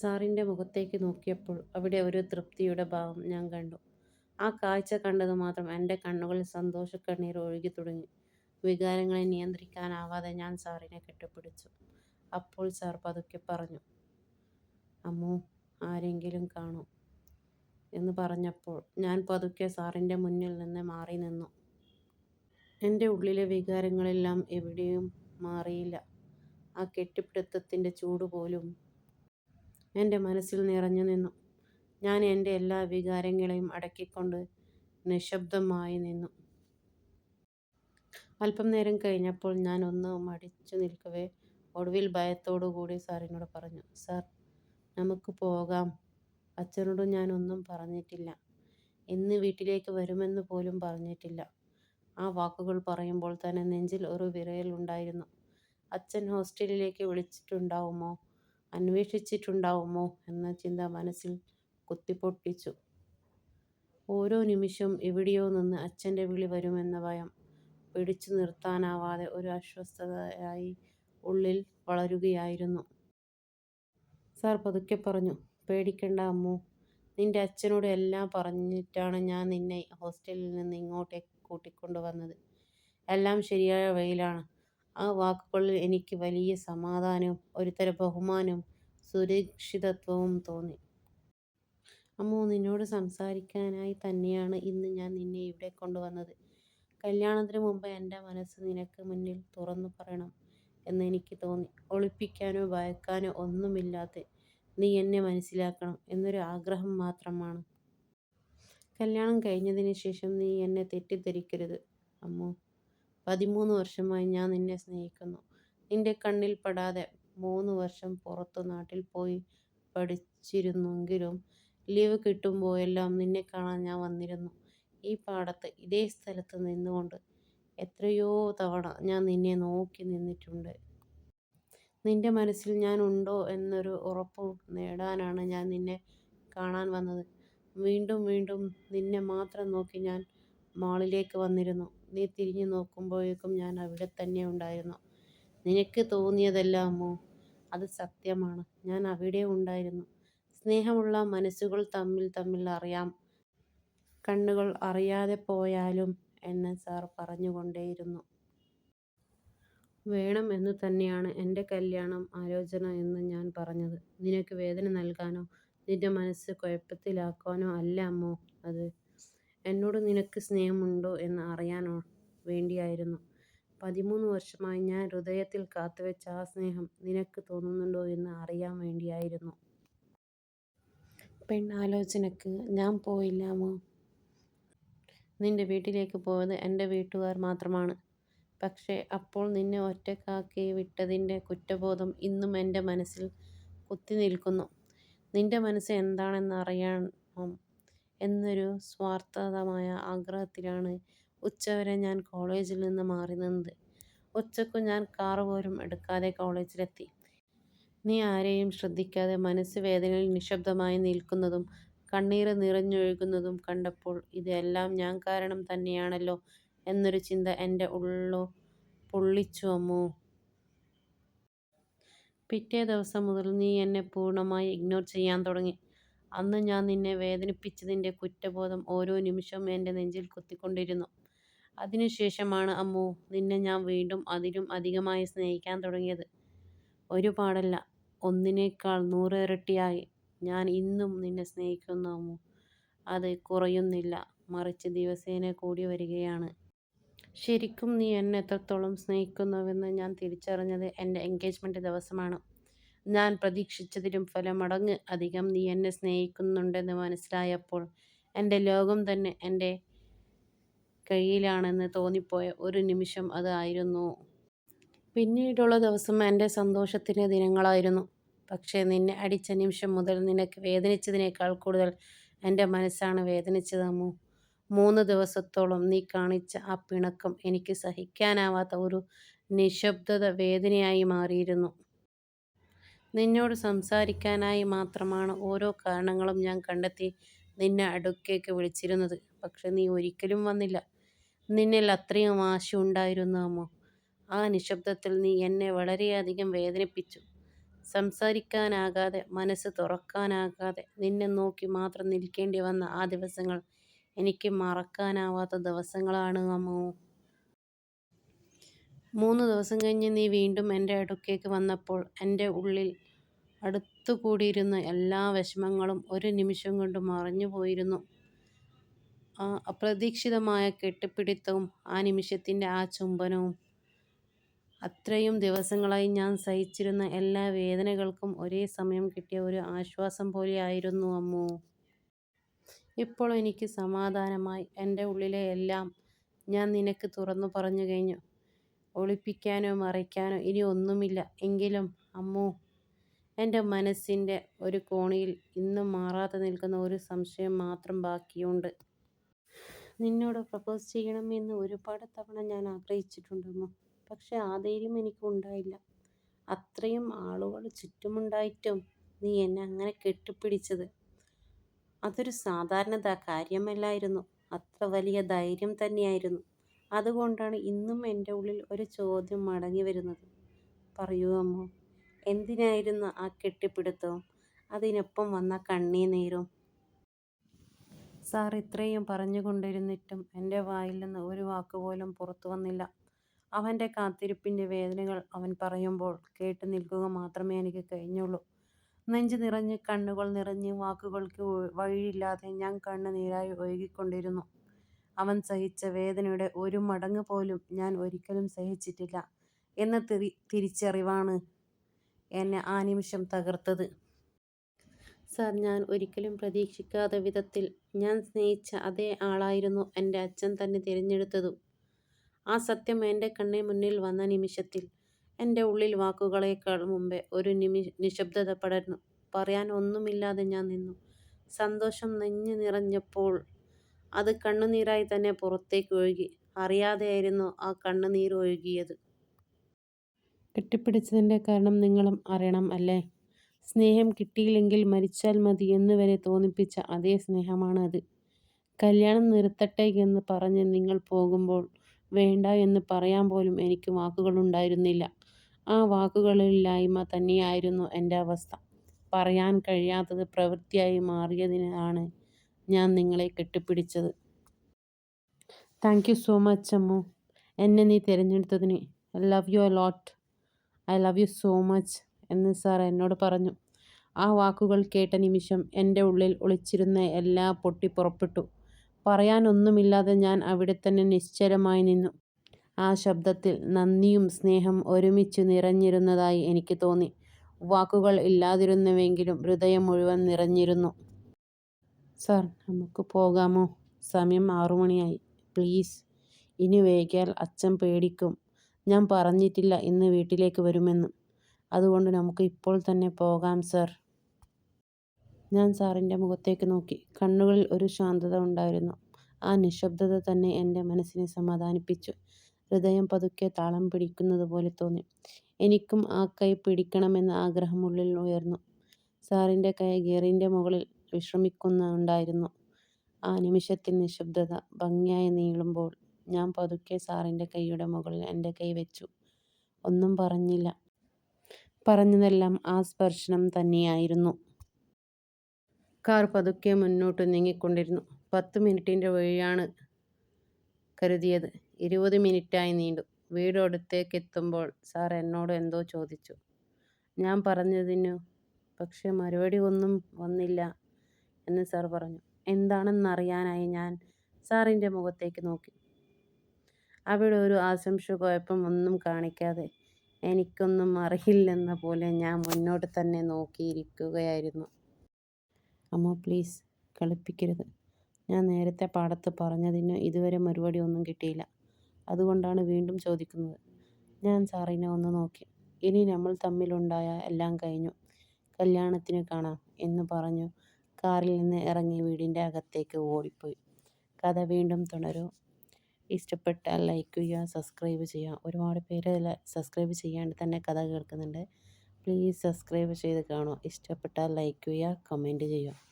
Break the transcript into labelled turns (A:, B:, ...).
A: സാറിന്റെ മുഖത്തേക്ക് നോക്കിയപ്പോൾ അവിടെ ഒരു തൃപ്തിയുടെ ഭാവം ഞാൻ കണ്ടു. ആ കാഴ്ച കണ്ടത് മാത്രം എന്റെ കണ്ണുകളിൽ സന്തോഷക്കണ്ണീർ ഒഴുകി തുടങ്ങി വികാരങ്ങളെ നിയന്ത്രിക്കാനാവാതെ ഞാൻ സാറിനെ കെട്ടിപ്പിടിച്ചു. അപ്പോൾ സാർ പതുക്കെ പറഞ്ഞു, അമ്മോ ആരെങ്കിലും കാണും. " എന്ന് പറഞ്ഞപ്പോൾ ഞാൻ പതുക്കെ സാറിന്റെ മുന്നിൽ നിന്ന് മാറി നിന്നു എന്റെ ഉള്ളിലെ വികാരങ്ങളെല്ലാം എവിടെയും മാറിയില്ല. ആ കെട്ടിപ്പിടുത്തത്തിന്റെ ചൂട് പോലും എന്റെ മനസ്സിൽ നിറഞ്ഞു നിന്നു ഞാൻ എന്റെ എല്ലാ വികാരങ്ങളെയും അടക്കിക്കൊണ്ട് നിശബ്ദമായി നിന്നു. അല്പം നേരം കഴിഞ്ഞപ്പോൾ ഞാൻ ഒന്ന് മടിച്ചു നിൽക്കവേ ഒടുവിൽ ഭയത്തോടുകൂടി സാറിനോട് പറഞ്ഞു, "സാർ, നമുക്ക് പോകാം. അച്ഛനോട് ഞാൻ ഒന്നും പറഞ്ഞിട്ടില്ല. ഇന്ന് വീട്ടിലേക്ക് വരുമെന്ന് പോലും പറഞ്ഞിട്ടില്ല. " ആ വാക്കുകൾ പറയുമ്പോൾ തന്നെ നെഞ്ചിൽ ഒരു വിറയൽ ഉണ്ടായിരുന്നു. അച്ഛൻ ഹോസ്റ്റലിലേക്ക് വിളിച്ചിട്ടുണ്ടാവുമോ, അന്വേഷിച്ചിട്ടുണ്ടാവുമോ എന്ന ചിന്ത മനസ്സിൽ കുത്തിപ്പൊട്ടിച്ചു. ഓരോ നിമിഷവും എവിടെയോ നിന്ന് അച്ഛന്റെ വിളി വരുമെന്ന ഭയം പിടിച്ചു നിർത്താനാവാതെ ഒരു അസ്വസ്ഥതയായി ഉള്ളിൽ വളരുകയായിരുന്നു. സാർ പതുക്കെ പറഞ്ഞു, "പേടിക്കണ്ട അമ്മൂ. നിന്റെ അച്ഛനോട് എല്ലാം പറഞ്ഞിട്ടാണ് ഞാൻ നിന്നെ ഹോസ്റ്റലിൽ നിന്ന് ഇങ്ങോട്ടേക്ക് കൂട്ടിക്കൊണ്ടുവന്നത്. എല്ലാം ശരിയായ വഴിയിലാണ്. " ആ വാക്കുകളിൽ എനിക്ക് വലിയ സമാധാനവും ഒരുതരം ബഹുമാനവും സുരക്ഷിതത്വവും തോന്നി. അമ്മ നിന്നോട് സംസാരിക്കാനായി തന്നെയാണ് ഇന്ന് ഞാൻ നിന്നെ ഇവിടെ കൊണ്ടുവന്നത്. കല്യാണത്തിന് മുമ്പ് എന്റെ മനസ്സ് നിനക്ക് മുന്നിൽ തുറന്നു പറയണം എന്ന് എനിക്ക് തോന്നി. ഒളിപ്പിക്കാനോ ഭയക്കാനോ ഒന്നുമില്ലാതെ നീ എന്നെ മനസ്സിലാക്കണം എന്നൊരു ആഗ്രഹം മാത്രമാണ്. കല്യാണം കഴിഞ്ഞതിന് ശേഷം നീ എന്നെ തെറ്റിദ്ധരിക്കരുത് അമ്മൂ. പതിമൂന്ന് വർഷമായി ഞാൻ നിന്നെ സ്നേഹിക്കുന്നു. നിന്റെ കണ്ണിൽ പെടാതെ മൂന്ന് വർഷം പുറത്തു നാട്ടിൽ പോയി പഠിച്ചിരുന്നെങ്കിലും ലീവ് കിട്ടുമ്പോഴെല്ലാം നിന്നെ കാണാൻ ഞാൻ വന്നിരുന്നു. ഈ പാടത്ത്, ഇതേ സ്ഥലത്ത് നിന്നുകൊണ്ട് എത്രയോ തവണ ഞാൻ നിന്നെ നോക്കി നിന്നിട്ടുണ്ട്. നിന്റെ മനസ്സിൽ ഞാൻ ഉണ്ടോ എന്നൊരു ഉറപ്പ് നേടാനാണ് ഞാൻ നിന്നെ കാണാൻ വന്നത്. വീണ്ടും വീണ്ടും നിന്നെ മാത്രം നോക്കി ഞാൻ മാളിലേക്ക് വന്നിരുന്നു. നീ തിരിഞ്ഞു നോക്കുമ്പോഴേക്കും ഞാൻ അവിടെ തന്നെ ഉണ്ടായിരുന്നു. നിനക്ക് തോന്നിയതല്ലാമോ അത് സത്യമാണ്. ഞാൻ അവിടെ ഉണ്ടായിരുന്നു. സ്നേഹമുള്ള മനസ്സുകൾ തമ്മിൽ തമ്മിൽ അറിയാം, കണ്ണുകൾ അറിയാതെ പോയാലും എന്ന് സാർ പറഞ്ഞുകൊണ്ടേയിരുന്നു. വേണം എന്ന് തന്നെയാണ് എന്റെ കല്യാണം ആലോചന എന്ന് ഞാൻ പറഞ്ഞത്. നിനക്ക് വേദന നൽകാനോ നിന്റെ മനസ്സ് കുഴപ്പത്തിലാക്കാനോ അല്ല അമ്മോ അത്. എന്നോട് നിനക്ക് സ്നേഹമുണ്ടോ എന്ന് അറിയാനോ വേണ്ടിയായിരുന്നു. പതിമൂന്ന് വർഷമായി ഞാൻ ഹൃദയത്തിൽ കാത്തുവെച്ച ആ സ്നേഹം നിനക്ക് തോന്നുന്നുണ്ടോ എന്ന് അറിയാൻ വേണ്ടിയായിരുന്നു. പെണ്ണാലോചനക്ക് ഞാൻ പോയില്ലാമോ നിന്റെ വീട്ടിലേക്ക് പോയത് എന്റെ വീട്ടുകാർ മാത്രമാണ്. പക്ഷേ അപ്പോൾ നിന്നെ ഒറ്റക്കാക്കി വിട്ടതിന്റെ കുറ്റബോധം ഇന്നും എന്റെ മനസ്സിൽ കുത്തി നിൽക്കുന്നു നിന്റെ മനസ്സ് എന്താണെന്ന് അറിയണം എന്നൊരു സ്വാർത്ഥമായ ആഗ്രഹത്തിലാണ് ഉച്ചവരെ ഞാൻ കോളേജിൽ നിന്ന് മാറി നിന്നത്. ഉച്ചയ്ക്കു ഞാൻ കാർ പോലും എടുക്കാതെ കോളേജിലെത്തി. നീ ആരെയും ശ്രദ്ധിക്കാതെ മനസ്സ് വേദനയിൽ നിശബ്ദമായി നിൽക്കുന്നതും കണ്ണീര് നിറഞ്ഞൊഴുകുന്നതും കണ്ടപ്പോൾ ഇത് എല്ലാം ഞാൻ കാരണം തന്നെയാണല്ലോ എന്നൊരു ചിന്ത എന്റെ ഉള്ളു പൊള്ളിച്ചു അമ്മൂ. പിറ്റേ ദിവസം മുതൽ നീ എന്നെ പൂർണമായി ഇഗ്നോർ ചെയ്യാൻ തുടങ്ങി. അന്ന് ഞാൻ നിന്നെ വേദനിപ്പിച്ചതിന്റെ കുറ്റബോധം ഓരോ നിമിഷവും എന്റെ നെഞ്ചിൽ കുത്തിക്കൊണ്ടിരുന്നു. അതിനുശേഷമാണ് അമ്മു നിന്നെ ഞാൻ വീണ്ടും അതിലും അധികമായി സ്നേഹിക്കാൻ തുടങ്ങിയത്. ഒരുപാടല്ല, ഒന്നിനേക്കാൾ നൂറിരട്ടിയായി ഞാൻ ഇന്നും നിന്നെ സ്നേഹിക്കുന്നു അമ്മു അത് കുറയുന്നില്ല, മറിച്ച് ദിവസേന കൂടി വരികയാണ്. ശരിക്കും നീ എന്നെ എത്രത്തോളം സ്നേഹിക്കുന്നുവെന്ന് ഞാൻ തിരിച്ചറിഞ്ഞത് എന്റെ എൻഗേജ്മെന്റ് ദിവസമാണ്. ഞാൻ പ്രതീക്ഷിച്ചതിലും ഫലമടങ്ങ് അധികം നീ എന്നെ സ്നേഹിക്കുന്നുണ്ടെന്ന് മനസ്സിലായപ്പോൾ എന്റെ ലോകം തന്നെ എന്റെ കയ്യിലാണെന്ന് തോന്നിപ്പോയ ഒരു നിമിഷം അതായിരുന്നു പിന്നീടുള്ള ദിവസം എന്റെ സന്തോഷത്തിന്റെ ദിനങ്ങളായിരുന്നു. പക്ഷേ നിന്നെ അടിച്ച നിമിഷം മുതൽ നിനക്ക് വേദനിച്ചതിനേക്കാൾ കൂടുതൽ എന്റെ മനസ്സാണ് വേദനിച്ചത് അമ്മൂ. മൂന്ന് ദിവസത്തോളം നീ കാണിച്ച ആ പിണക്കം എനിക്ക് സഹിക്കാനാവാത്ത ഒരു നിശബ്ദത വേദനയായി മാറിയിരുന്നു. നിന്നോട് സംസാരിക്കാനായി മാത്രമാണ് ഓരോ കാരണങ്ങളും ഞാൻ കണ്ടെത്തി നിന്നെ അടുക്കേക്ക് വിളിച്ചിരുന്നത്. പക്ഷെ നീ ഒരിക്കലും വന്നില്ല. നിന്നിൽ അത്രയും വാശി ഉണ്ടായിരുന്നു. ആ നിശബ്ദത്തിൽ നീ എന്നെ വളരെയധികം വേദനിപ്പിച്ചു. സംസാരിക്കാനാകാതെ മനസ്സ് തുറക്കാനാകാതെ നിന്നെ നോക്കി മാത്രം നിൽക്കേണ്ടി വന്ന ആ ദിവസങ്ങൾ എനിക്ക് മറക്കാനാവാത്ത ദിവസങ്ങളാണ് അമ്മു. മൂന്ന് ദിവസം കഴിഞ്ഞ് നീ വീണ്ടും എന്റെ അടുക്കേക്ക് വന്നപ്പോൾ എന്റെ ഉള്ളിൽ അടുത്തുകൂടിയിരുന്ന എല്ലാ വിഷമങ്ങളും ഒരു നിമിഷം കൊണ്ട് മറഞ്ഞു പോയിരുന്നു. ആ അപ്രതീക്ഷിതമായ കെട്ടിപ്പിടുത്തവും ആ നിമിഷത്തിന്റെ ആ ചുംബനവും അത്രയും ദിവസങ്ങളായി ഞാൻ സഹിച്ചിരുന്ന എല്ലാ വേദനകൾക്കും ഒരേ സമയം കിട്ടിയ ഒരു ആശ്വാസം പോലെയായിരുന്നു അമ്മു. ഇപ്പോൾ എനിക്ക് സമാധാനമായി. എന്റെ ഉള്ളിലെ എല്ലാം ഞാൻ നിനക്ക് തുറന്നു പറഞ്ഞു കഴിഞ്ഞു. ഒളിപ്പിക്കാനോ മറയ്ക്കാനോ ഇനി ഒന്നുമില്ല. എങ്കിലും അമ്മോ എന്റെ മനസ്സിന്റെ ഒരു കോണിയിൽ ഇന്നും മാറാതെ നിൽക്കുന്ന ഒരു സംശയം മാത്രം ബാക്കിയുണ്ട്. നിന്നോട് പ്രപ്പോസ് ചെയ്യണമെന്ന് ഒരുപാട് തവണ ഞാൻ ആഗ്രഹിച്ചിട്ടുണ്ട് പക്ഷെ പക്ഷേ ആ ധൈര്യം എനിക്കുണ്ടായില്ല അത്രയും ആളുകൾ ചുറ്റുമുണ്ടായിട്ടും നീ എന്നെ അങ്ങനെ കെട്ടിപ്പിടിച്ചത് അതൊരു സാധാരണത കാര്യമല്ലായിരുന്നു. അത്ര വലിയ ധൈര്യം തന്നെയായിരുന്നു. അതുകൊണ്ടാണ് ഇന്നും എന്റെ ഉള്ളിൽ ഒരു ചോദ്യം മടങ്ങി വരുന്നത് പറയൂ അമ്മ എന്തിനായിരുന്നു ആ കെട്ടിപ്പിടുത്തവും അതിനൊപ്പം വന്ന കണ്ണീനീരും സാർ ഇത്രയും പറഞ്ഞുകൊണ്ടിരുന്നിട്ടും എന്റെ വായിൽ നിന്ന് ഒരു വാക്കുപോലും പുറത്തുവന്നില്ല. അവന്റെ കാത്തിരിപ്പിന്റെ വേദനകൾ അവൻ പറയുമ്പോൾ കേട്ട് നിൽക്കുക മാത്രമേ എനിക്ക് കഴിഞ്ഞുള്ളൂ. നെഞ്ച് നിറഞ്ഞ് കണ്ണുകൾ നിറഞ്ഞ് വാക്കുകൾക്ക് വഴിയില്ലാതെ ഞാൻ കണ്ണുനീരായി ഒഴുക്കിക്കൊണ്ടിരുന്നു. അവൻ സഹിച്ച വേദനയുടെ ഒരു മടങ്ങ് പോലും ഞാൻ ഒരിക്കലും സഹിച്ചിട്ടില്ല എന്ന തിരിച്ചറിവാണ് എന്നെ ആ നിമിഷം തകർത്തത്. സാർ, ഞാൻ ഒരിക്കലും പ്രതീക്ഷിക്കാത്ത വിധത്തിൽ ഞാൻ സ്നേഹിച്ച അതേ ആളായിരുന്നു എന്റെ അച്ഛൻ തന്നെ തിരഞ്ഞെടുത്തതും. ആ സത്യം എന്റെ കണ്ണിന് വന്ന നിമിഷത്തിൽ എന്റെ ഉള്ളിൽ വാക്കുകളേക്കാൾ മുമ്പേ ഒരു നിമി നിശബ്ദത പടർന്നു. പറയാൻ ഒന്നുമില്ലാതെ ഞാൻ നിന്നു. സന്തോഷം നെഞ്ഞു നിറഞ്ഞപ്പോൾ അത് കണ്ണുനീരായി തന്നെ പുറത്തേക്ക് ഒഴുകി. അറിയാതെയായിരുന്നു ആ കണ്ണുനീർ ഒഴുകിയത്. കെട്ടിപ്പിടിച്ചതിന്റെ കാരണം നിങ്ങളും അറിയണം അല്ലേ? സ്നേഹം കിട്ടിയില്ലെങ്കിൽ മരിച്ചാൽ മതി എന്നുവരെ തോന്നിപ്പിച്ച അതേ സ്നേഹമാണ് അത്. കല്യാണം നിർത്തട്ടെ എന്ന് പറഞ്ഞ് നിങ്ങൾ പോകുമ്പോൾ വേണ്ട എന്ന് പറയാൻ പോലും എനിക്ക് വാക്കുകളുണ്ടായിരുന്നില്ല. ആ വാക്കുകളില്ലായ്മ തന്നെയായിരുന്നു എന്റെ അവസ്ഥ. പറയാൻ കഴിയാത്തത് പ്രവൃത്തിയായി മാറിയതിനാണ് ഞാൻ നിങ്ങളെ കെട്ടിപ്പിടിച്ചത്. Thank you so much Ammu, എന്നെ നീ തിരഞ്ഞെടുത്തതിന്. I love you a lot. I love you so much എന്ന് സാർ എന്നോട് പറഞ്ഞു. ആ വാക്കുകൾ കേട്ട നിമിഷം എന്റെ ഉള്ളിൽ ഒളിച്ചിരുന്ന എല്ലാ പൊട്ടി പുറപ്പെട്ടു പറയാനൊന്നുമില്ലാതെ ഞാൻ അവിടെ തന്നെ നിശ്ചലമായി നിന്നു. ആ ശബ്ദത്തിൽ നന്ദിയും സ്നേഹം ഒരുമിച്ച് നിറഞ്ഞിരുന്നതായി എനിക്ക് തോന്നി. വാക്കുകൾ ഇല്ലാതിരുന്നുവെങ്കിലും ഹൃദയം മുഴുവൻ നിറഞ്ഞിരുന്നു. സാർ, നമുക്ക് പോകാമോ? സമയം ആറുമണിയായി. പ്ലീസ്. ഇനി വൈകിയാൽ അച്ഛൻ പേടിക്കും. ഞാൻ പറഞ്ഞിട്ടില്ല ഇന്ന് വീട്ടിലേക്ക് വരുമെന്ന്. അതുകൊണ്ട് നമുക്ക് ഇപ്പോൾ തന്നെ പോകാം സാർ. ഞാൻ സാറിന്റെ മുഖത്തേക്ക് നോക്കി. കണ്ണുകളിൽ ഒരു ശാന്തത ഉണ്ടായിരുന്നു. ആ നിശബ്ദത തന്നെ എന്റെ മനസ്സിനെ സമാധാനിപ്പിച്ചു. ഹൃദയം പതുക്കെ താളം പിടിക്കുന്നത് പോലെ തോന്നി. എനിക്കും ആ കൈ പിടിക്കണമെന്ന ആഗ്രഹം ഉള്ളിൽ ഉയർന്നു. സാറിന്റെ കൈ ഗിയറിന്റെ മുകളിൽ വിശ്രമിക്കുന്നുണ്ടായിരുന്നു. ആ നിമിഷത്തിൽ നിശബ്ദത ഭംഗിയായി നീളുമ്പോൾ ഞാൻ പതുക്കെ സാറിന്റെ കൈയുടെ മുകളിൽ എന്റെ കൈ വെച്ചു. ഒന്നും പറഞ്ഞില്ല. പറഞ്ഞതെല്ലാം ആ സ്പർശനം തന്നെയായിരുന്നു. കാർ പതുക്കെ മുന്നോട്ട് നീങ്ങിക്കൊണ്ടിരുന്നു. പത്ത് മിനിറ്റിന്റെ വഴിയാണ് കരുതിയത്. ഇരുപത് മിനിറ്റായി നീണ്ടു. വീടിനടുത്തെത്തുമ്പോൾ സാർ എന്നോട് എന്തോ ചോദിച്ചു. ഞാൻ പറഞ്ഞതിനു പക്ഷേ മറുപടി ഒന്നും വന്നില്ല എന്ന് സാർ പറഞ്ഞു. എന്താണെന്നറിയാനായി ഞാൻ സാറിന്റെ മുഖത്തേക്ക് നോക്കി. അവിടെ ഒരു ആശംസക്കുഴപ്പം ഒന്നും കാണിക്കാതെ എനിക്കൊന്നും അറിയില്ലെന്ന പോലെ ഞാൻ മുന്നോട്ട് തന്നെ നോക്കിയിരിക്കുകയായിരുന്നു. അമ്മ പ്ലീസ് കളിപ്പിക്കരുത്. ഞാൻ നേരത്തെ പാടത്ത് പറഞ്ഞതിന് ഇതുവരെ മറുപടി ഒന്നും കിട്ടിയില്ല. അതുകൊണ്ടാണ് വീണ്ടും ചോദിക്കുന്നത്. ഞാൻ സാറിനെ ഒന്ന് നോക്കി. ഇനി നമ്മൾ തമ്മിലുണ്ടായ എല്ലാം കഴിഞ്ഞു. കല്യാണത്തിന് കാണാം എന്ന് പറഞ്ഞു കാറിൽ നിന്ന് ഇറങ്ങി വീടിന്റെ അകത്തേക്ക് ഓടിപ്പോയി. കഥ വീണ്ടും തുടരും. ഇഷ്ടപ്പെട്ടാൽ ലൈക്ക് ചെയ്യുക, സബ്സ്ക്രൈബ് ചെയ്യുക. ഒരുപാട് പേര് സബ്സ്ക്രൈബ് ചെയ്യാണ്ട് തന്നെ കഥ കേൾക്കുന്നുണ്ട്. പ്ലീസ് സബ്സ്ക്രൈബ് ചെയ്ത് കാണുക. ഇഷ്ടപ്പെട്ടാൽ ലൈക്ക് ചെയ്യുക, കമന്റ് ചെയ്യുക.